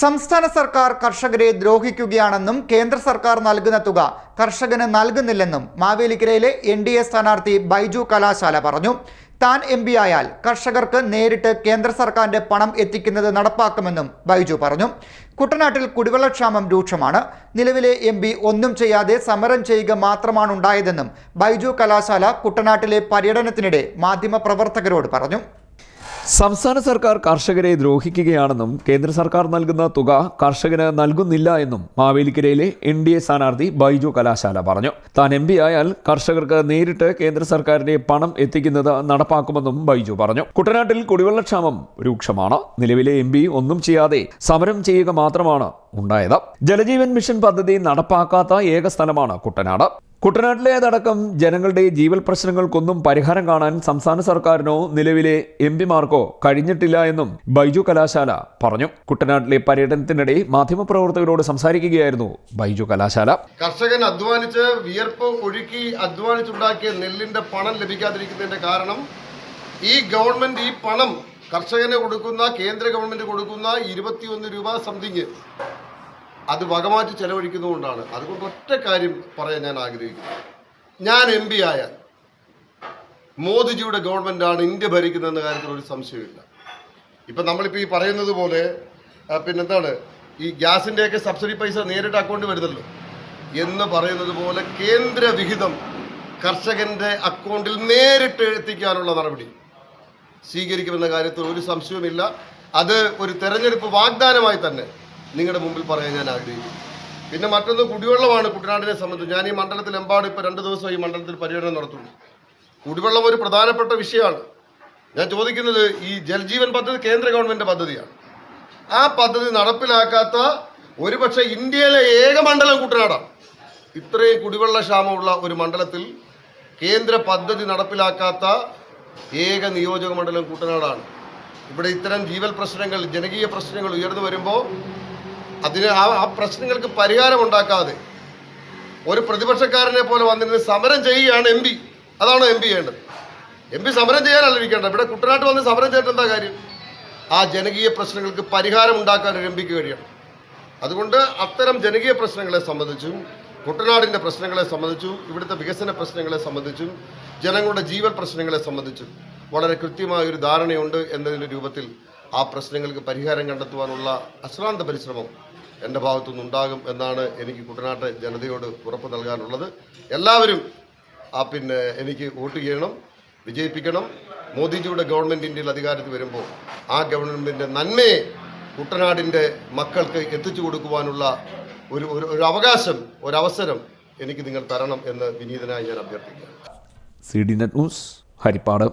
സംസ്ഥാന സർക്കാർ കർഷകരെ ദ്രോഹിക്കുകയാണെന്നും കേന്ദ്ര സർക്കാർ നൽകുന്ന തുക കർഷകന് നൽകുന്നില്ലെന്നും മാവേലിക്കരയിലെ എൻ ഡി എ സ്ഥാനാർത്ഥി ബൈജു കലാശാല പറഞ്ഞു. താൻ എം പി ആയാൽ കർഷകർക്ക് നേരിട്ട് കേന്ദ്ര സർക്കാരിന്റെ പണം എത്തിക്കുന്നത് നടപ്പാക്കുമെന്നും ബൈജു പറഞ്ഞു. കുട്ടനാട്ടിൽ കുടിവെള്ളക്ഷാമം രൂക്ഷമാണ്. നിലവിലെ എം പി ഒന്നും ചെയ്യാതെ സമരം ചെയ്യുക മാത്രമാണ് ഉണ്ടായതെന്നും ബൈജു കലാശാല കുട്ടനാട്ടിലെ പര്യടനത്തിനിടെ മാധ്യമപ്രവർത്തകരോട് പറഞ്ഞു. സംസ്ഥാന സർക്കാർ കർഷകരെ ദ്രോഹിക്കുകയാണെന്നും കേന്ദ്ര സർക്കാർ നൽകുന്ന തുക കർഷകന് നൽകുന്നില്ല എന്നും മാവേലിക്കരയിലെ എൻ ഡി എ സ്ഥാനാർത്ഥി ബൈജു കലാശാല പറഞ്ഞു. താൻ എം പി ആയാൽ കർഷകർക്ക് നേരിട്ട് കേന്ദ്ര സർക്കാരിന്റെ പണം എത്തിക്കുന്നത് നടപ്പാക്കുമെന്നും ബൈജു പറഞ്ഞു. കുട്ടനാട്ടിൽ കുടിവെള്ളക്ഷാമം രൂക്ഷമാണ്. നിലവിലെ എം പി ഒന്നും ചെയ്യാതെ സമരം ചെയ്യുക മാത്രമാണ് ഉണ്ടായത്. ജലജീവൻ മിഷൻ പദ്ധതി നടപ്പാക്കാത്ത ഏക സ്ഥലമാണ് കുട്ടനാട്. കുട്ടനാട്ടിലേതടക്കം ജനങ്ങളുടെ ജീവൽ പ്രശ്നങ്ങൾക്കൊന്നും പരിഹാരം കാണാൻ സംസ്ഥാന സർക്കാരിനോ നിലവിലെ എം പിമാർക്കോ കഴിഞ്ഞിട്ടില്ല എന്നും ബൈജു കലാശാല പറഞ്ഞു. കുട്ടനാട്ടിലെ പര്യടനത്തിനിടെ മാധ്യമപ്രവർത്തകരോട് സംസാരിക്കുകയായിരുന്നു ബൈജു കലാശാല. കർഷകൻ അധ്വാനിച്ച് വിയർപ്പ് ഒഴുക്കി അധ്വാനിച്ചുണ്ടാക്കിയ നെല്ലിന്റെ പണം ലഭിക്കാതിരിക്കുന്നതിന്റെ കാരണം ഈ ഗവൺമെന്റ് ഈ പണം കർഷകന് കൊടുക്കുന്ന കേന്ദ്ര ഗവൺമെന്റ് കൊടുക്കുന്ന ഇരുപത്തിയൊന്ന് രൂപ സംതിങ്. അത് വകമാറ്റി ചെലവഴിക്കുന്നതുകൊണ്ടാണ്. അതുകൊണ്ട് ഒറ്റ കാര്യം പറയാൻ ഞാൻ ആഗ്രഹിക്കുന്നു. ഞാൻ എം പി ആയാൽ മോദിജിയുടെ ഗവൺമെന്റാണ് ഇന്ത്യ ഭരിക്കുന്നതെന്ന കാര്യത്തിൽ ഒരു സംശയമില്ല ഇപ്പം നമ്മളിപ്പോൾ ഈ പറയുന്നത് പോലെ പിന്നെന്താണ്? ഈ ഗ്യാസിന്റെയൊക്കെ സബ്സിഡി പൈസ നേരിട്ട് അക്കൗണ്ട് വരുന്നല്ലോ. എന്ന് പറയുന്നത് പോലെ കേന്ദ്ര വിഹിതം കർഷകന്റെ അക്കൗണ്ടിൽ നേരിട്ട് എത്തിക്കാനുള്ള നടപടി. സ്വീകരിക്കുമെന്ന കാര്യത്തിൽ ഒരു സംശയവുമില്ല. അത് ഒരു തെരഞ്ഞെടുപ്പ് വാഗ്ദാനമായി തന്നെ നിങ്ങളുടെ മുമ്പിൽ പറയാൻ ഞാൻ ആഗ്രഹിക്കുന്നു. പിന്നെ മറ്റൊന്ന് കുടിവെള്ളമാണ് കുട്ടനാടിനെ സംബന്ധിച്ച്. ഞാൻ ഈ മണ്ഡലത്തിലെമ്പാടും ഇപ്പോൾ രണ്ട് ദിവസം ഈ മണ്ഡലത്തിൽ പര്യടനം നടത്തുന്നു. കുടിവെള്ളം ഒരു പ്രധാനപ്പെട്ട വിഷയമാണ്. ഞാൻ ചോദിക്കുന്നത് ഈ ജൽജീവൻ പദ്ധതി കേന്ദ്ര ഗവൺമെന്റ് പദ്ധതിയാണ്. ആ പദ്ധതി നടപ്പിലാക്കാത്ത ഒരുപക്ഷെ ഇന്ത്യയിലെ ഏക മണ്ഡലം കുട്ടനാടാണ്. ഇത്രയും കുടിവെള്ള ക്ഷാമമുള്ള ഒരു മണ്ഡലത്തിൽ കേന്ദ്ര പദ്ധതി നടപ്പിലാക്കാത്ത ഏക നിയോജക മണ്ഡലം കുട്ടനാടാണ്. ഇവിടെ ഇത്തരം ജീവൽ പ്രശ്നങ്ങൾ ജനകീയ പ്രശ്നങ്ങൾ ഉയർന്നു വരുമ്പോൾ അതിന് ആ ആ പ്രശ്നങ്ങൾക്ക് പരിഹാരം ഉണ്ടാക്കാതെ ഒരു പ്രതിപക്ഷക്കാരനെ പോലെ വന്നിരുന്ന് സമരം ചെയ്യുകയാണ് എം പി. അതാണോ എം പി ചെയ്യേണ്ടത്. എം പി സമരം ചെയ്യാനല്ല ഇരിക്കേണ്ടത്. ഇവിടെ കുട്ടനാട്ട് വന്ന് സമരം ചെയ്തിട്ട് എന്താ കാര്യം? ആ ജനകീയ പ്രശ്നങ്ങൾക്ക് പരിഹാരം ഉണ്ടാക്കാൻ ഒരു എം പിക്ക് കഴിയണം. അതുകൊണ്ട് അത്തരം ജനകീയ പ്രശ്നങ്ങളെ സംബന്ധിച്ചും കുട്ടനാടിന്റെ പ്രശ്നങ്ങളെ സംബന്ധിച്ചും ഇവിടുത്തെ വികസന പ്രശ്നങ്ങളെ സംബന്ധിച്ചും ജനങ്ങളുടെ ജീവൻ പ്രശ്നങ്ങളെ സംബന്ധിച്ചും വളരെ കൃത്യമായൊരു ധാരണയുണ്ട് എന്നതിന്റെ രൂപത്തിൽ ആ പ്രശ്നങ്ങൾക്ക് പരിഹാരം കണ്ടെത്തുവാനുള്ള അശ്രാന്ത പരിശ്രമം എന്റെ ഭാഗത്തുനിന്നുണ്ടാകും എന്നാണ് എനിക്ക് കുട്ടനാട്ട് ജനതയോട് ഉറപ്പ് നൽകാനുള്ളത്. എല്ലാവരും ആ പിന്നെ എനിക്ക് വോട്ട് ചെയ്യണം വിജയിപ്പിക്കണം. മോദിജിയുടെ ഗവൺമെന്റ് ഇന്ത്യയിൽ അധികാരത്തിൽ വരുമ്പോൾ ആ ഗവൺമെന്റിന്റെ നന്മയെ കുട്ടനാടിന്റെ മക്കൾക്ക് എത്തിച്ചു കൊടുക്കുവാനുള്ള ഒരു ഒരു അവകാശം ഒരവസരം എനിക്ക് നിങ്ങൾ തരണം എന്ന് വിനീതനായി ഞാൻ അഭ്യർത്ഥിക്കുന്നു. C D net news Haripad.